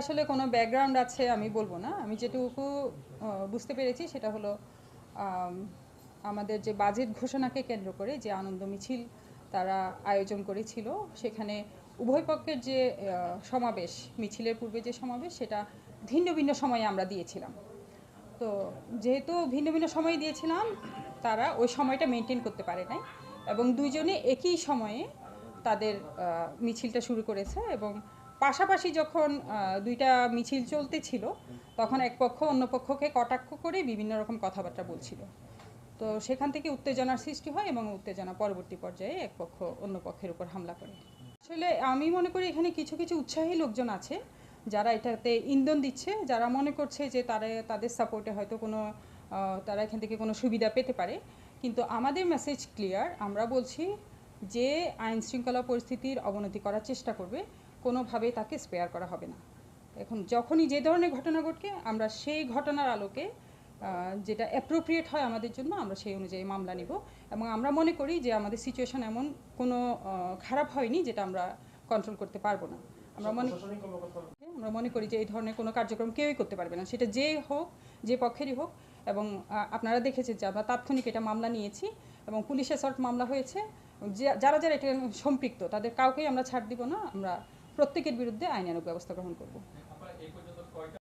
আসলে কোনো ব্যাকগ্রাউন্ড আছে আমি বলব না। আমি যেটুকু বুঝতে পেরেছি সেটা হলো আমাদের যে বাজেট ঘোষণাকে কেন্দ্র করে যে আনন্দ মিছিল তারা আয়োজন করেছিল, সেখানে উভয় পক্ষের যে সমাবেশ, মিছিলের পূর্বে যে সমাবেশ, সেটা ভিন্ন ভিন্ন সময়ে আমরা দিয়েছিলাম। তো যেহেতু ভিন্ন ভিন্ন সময়ে দিয়েছিলাম, তারা ওই সময়টা মেনটেন করতে পারে নাই এবং দুইজনে একই সময়ে তাদের মিছিলটা শুরু করেছে এবং পাশাপাশি যখন দুইটা মিছিল চলতেছিল, তখন এক পক্ষ অন্য পক্ষকে কটাক্ষ করে বিভিন্ন রকম কথাবার্তা বলছিল। তো সেখান থেকে উত্তেজনার সৃষ্টি হয় এবং উত্তেজনা পরবর্তী পর্যায়ে এক পক্ষ অন্য পক্ষের উপর হামলা করে। আসলে আমি মনে করি এখানে কিছু কিছু উৎসাহী লোকজন আছে, যারা এটাতে ইন্ধন দিচ্ছে, যারা মনে করছে যে তারা, তাদের সাপোর্টে হয়তো কোনো তারা এখান থেকে কোনো সুবিধা পেতে পারে। কিন্তু আমাদের মেসেজ ক্লিয়ার আমরা বলছি যে আইন শৃঙ্খলা পরিস্থিতির অবনতি করার চেষ্টা করবে। কোনোভাবে তাকে স্পেয়ার করা হবে না। এখন যখনই যে ধরনের ঘটনা ঘটকে, আমরা সেই ঘটনার আলোকে যেটা অ্যাপ্রোপ্রিয়েট হয় আমাদের জন্য, আমরা সেই অনুযায়ী মামলা নিব। এবং আমরা মনে করি যে আমাদের সিচুয়েশন এমন কোনো খারাপ হয়নি যেটা আমরা কন্ট্রোল করতে পারব না। আমরা মনে আমরা মনে করি যে এই ধরনের কোনো কার্যক্রম কেউই করতে পারবে না। সেটা যে হোক, যে পক্ষেরই হোক, এবং আপনারা দেখেছেন যে আমরা তাৎক্ষণিক এটা মামলা নিয়েছি, এবং পুলিশ অ্যাসল্ট মামলা হয়েছে। যারা যারা এটা সম্পৃক্ত, তাদের কাউকেই আমরা ছাড় দিব না। আমরা প্রত্যেকের বিরুদ্ধে আইনানুগ ব্যবস্থা গ্রহণ করব।